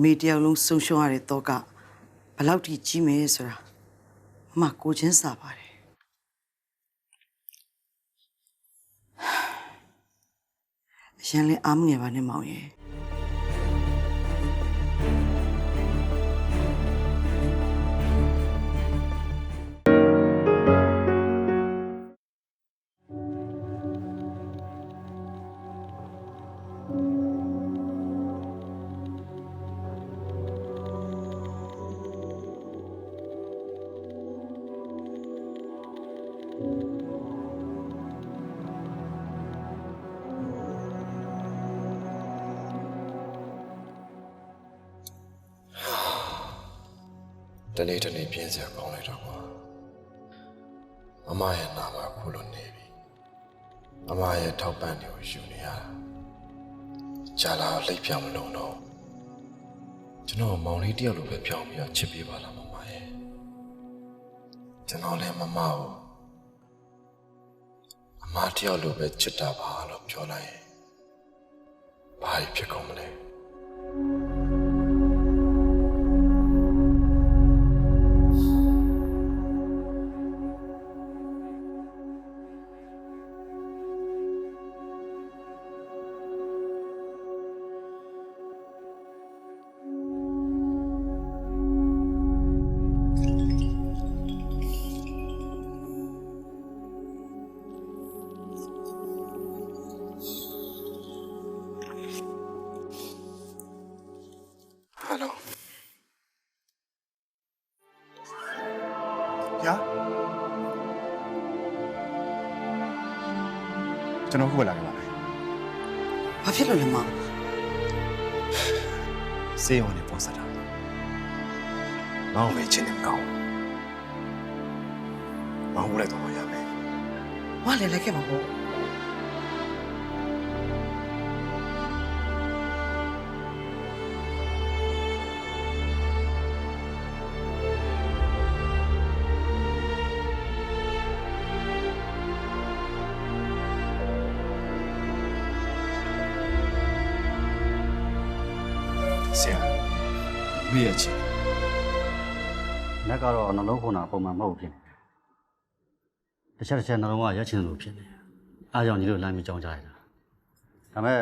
မိတယောက်လုံးဆုံးရှုံးရတဲ့တော့ကဘယ်လောက်ထိကြီးမယ်ဆိုတာမမကိုချင်းစာပါတယ်အရင်လဲအားမငယ်ပါနဲ့မောင်ရဲ့ တနေ့တနေ့ပြင်းစရာကောင်းလိုက်တော့ကွာအမရဲ့နာမခုလိုနေပြီအမရဲ့ထောက်ပံ့တွေကိုယူနေရတာကြာလာတော့လိပ်ပြောင်မလုံးတော့ကျွန်တော်မောင်လေးတယောက်လိုပဲပြောင်းပြီးတော့ချစ်ပေးပါလားမမရဲ့ကျွန်တော်လည်းမမကိုအ မတယောက်လိုပဲချစ်တာပါလို့ပြောလိုက်ရင်ဘာဖြစ်ကုန်မလဲ ညာကျွန်တော်ခုပဲလာခဲ့ပါမယ်ဘာဖြစ်လို့လဲမောင်စေးရုံနဲ့ပုံစံတာမောင်ပဲချင်းနေမကောင်းမောင်ဘူးလိုက်တော့ရမယ်ဝါလည်းလိုက်ခဲ့မှာပေါ့ ဆရာမိရဲ့ချင်း။လက်ကတော့နှလုံးခုန်တာပုံမှန်မဟုတ်ဖြစ်နေတယ်။တစ်ချက်တစ်ချက်နှလုံးကရက်ချင်လို့ဖြစ်နေတယ်။အားကြောင့်ညီတို့လမ်းပြီးကြောင်းကြရတာ။ဒါပေမဲ့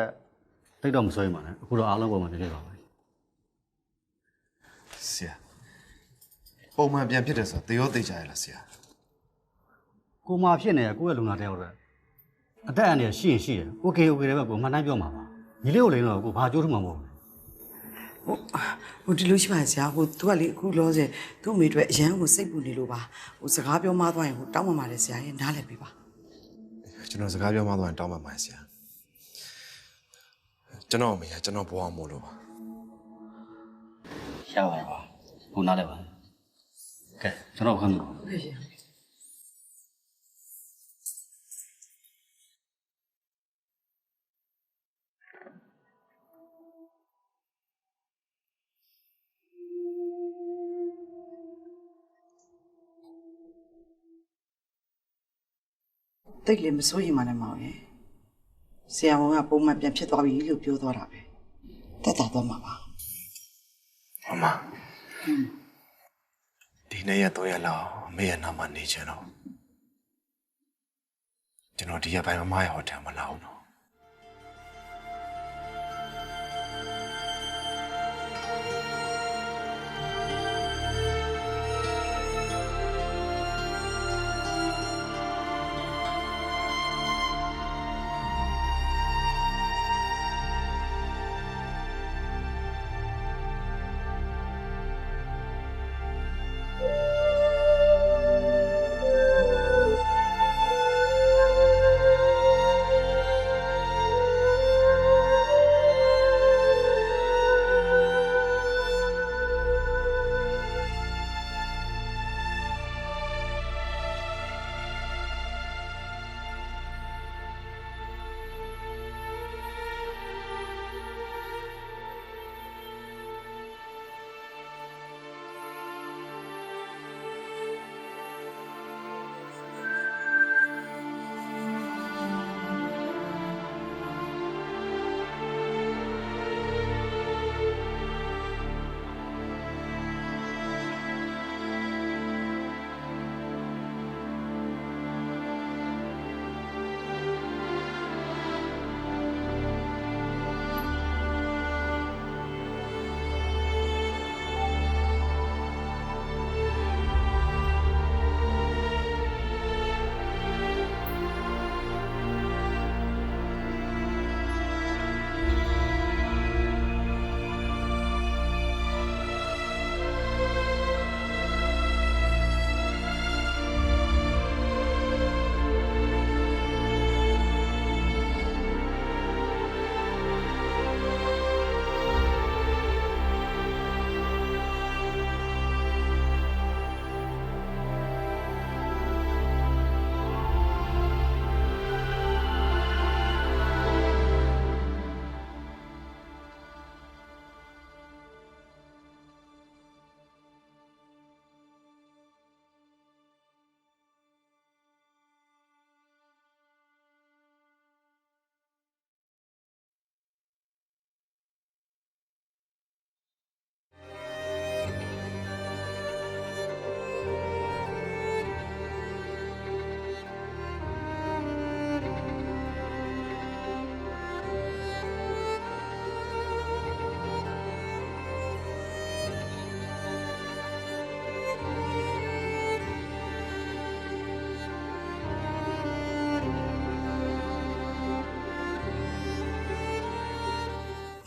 တိတ်တော့မစိုးရင်ပါနဲ့။အခုတော့အားလုံးပုံမှန်ဖြစ်ဖြစ်ပါမယ်ဆရာပုံမှန်ပြန်ဖြစ်တယ်ဆိုတော့သေရောသိကြရလားဆရာ။ကိုမာဖြစ်နေရကိုယ့်ရဲ့လူနာတယောက်တော့အသက်အန္တရာယ်ရှိရင်ရှိတယ်။ Okay okay လည်းပဲကိုမှန်တိုင်းပြောမှာပါ။ညီလေးကိုလည်းတော့ကိုဘာကြိုးထမှာမဟုတ်ဘူး ဟိုဟိုဒီလိုရှိပါရဲ့ဆရာဟိုသူကလေအခုလောဆယ်သူ့အမေအတွက်အရန်ကိုစိတ်ပူနေလို့ပါဟိုစကားပြောမှသွားရင်ဟိုတောင်းပန်ပါတယ်ဆရာရဲ့နားလည်ပေးပါကျွန်တော်စကားပြောမှတော့တောင်းပန်ပါဆရာကျွန်တော်အမေကကျွန်တော်ဘဝမို့လို့ပါ။ရပါတယ်ပါ။ခုနားလည်းပါ။ကဲကျွန်တော်ခန်းလို့ဟုတ်ကဲ့ တိတ်လည်းမစိုးရင်မှလည်းမောင်ရဲ့ဆရာဝန်ကပုံမှန်ပြန်ဖြစ်သွားပြီလို့ပြောသွားတာပဲတက်တာတော့မှာပါမမဒီနေ့ရက်တော့ရလောက်အမေရဲ့နာမနေချင်တော့ကျွန်တော်ဒီရက်ပိုင်းမမရဲ့ဟိုတယ်မလာဘူးနော်ဟ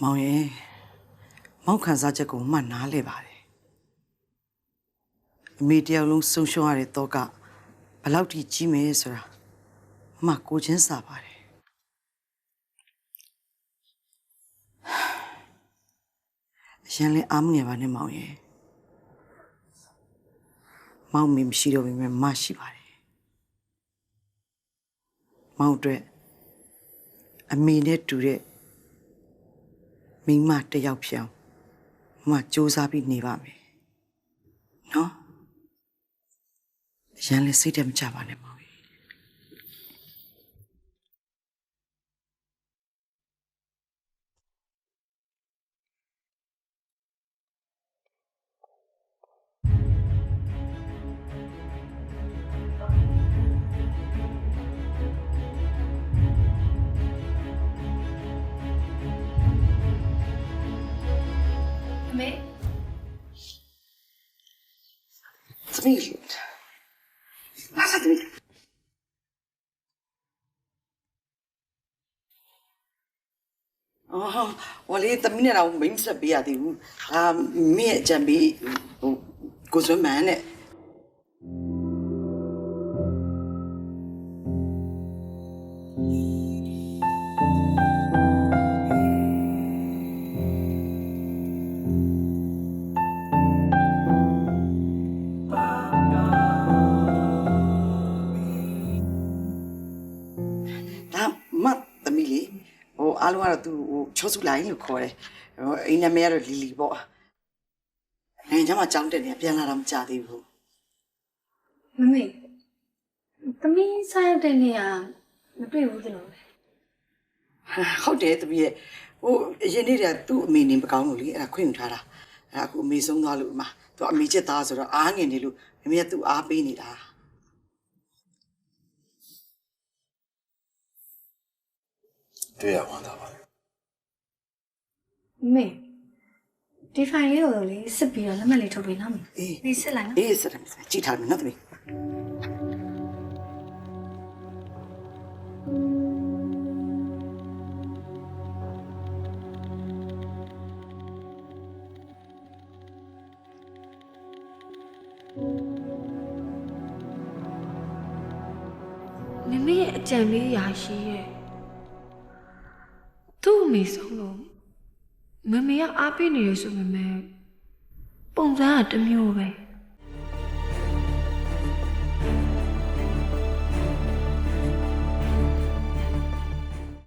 မောင်ရဲ့မောင်ခံစားချက်ကိုမှတ်နားလဲပါတယ်အမေတယောက်လုံးဆုံးရှုံးရတဲ့တော့ကဘယ်လောက်ထိကြီးမယ်ဆိုတာမှကိုချင်းစာပါတယ်အရင်လဲအားမငယ်ပါနဲ့မောင်ရဲ့မောင်မင်းမရှိတော့ပြီမဲ့မရှိပါတယ်မောင်အတွက်အမေနဲ့တူတဲ့ မိန်းမတစ်ယောက်ဖြစ်အောင်မမစူးစမ်းပြီးနေပါမယ်နော်အရန်လည်းစိတ်တမကြပါနဲ့မော သမီးလာစားသမီးအော်ဝလေသမီးနဲ့တော့မိမဆက်ပေး ချောစုလိုင်းလို့ခေါ်တယ်ဟိုအိမ်နာမည်ကတော့လီလီပေါ့နိုင်ငံခြားမှာကြောင်းတက်နေပြန်လာတာမကြသေးဘူးမမေသမီးဆိုင်ရောက်တဲ့နေ့ကမတွေ့ဘူးသလိုပဲဟာဟုတ်တယ်သမီးရဲ့ဟိုအရင်နေ့တည်းကသူ့အမေနေမကောင်းလို့လေအဲ့ဒါခွင့်ယူထားတာအဲ့ဒါအခုအမေဆုံးသွားလို့အမသူအမေချက်သားဆိုတော့အားငယ်နေလို့မမေကသူ့အားပေးနေတာတွေ့ရမှာသာပါ မမေဒီဖိုင်လေးကိုလေစစ်ပြီးတော့လက်မှတ်လေးထုတ်ပေးနော်မအေးမေစစ်လိုက်နော်အေးစတယ်ကြည့်ထားမယ်နော်သမီးမမေရဲ့အကြံပေးရာရှိရဲ့သူ့အမေဆုံးလို့ မမေကအားပေးနေရဆိုပေမဲ့ပုံစံကတစ်မျိုးပဲ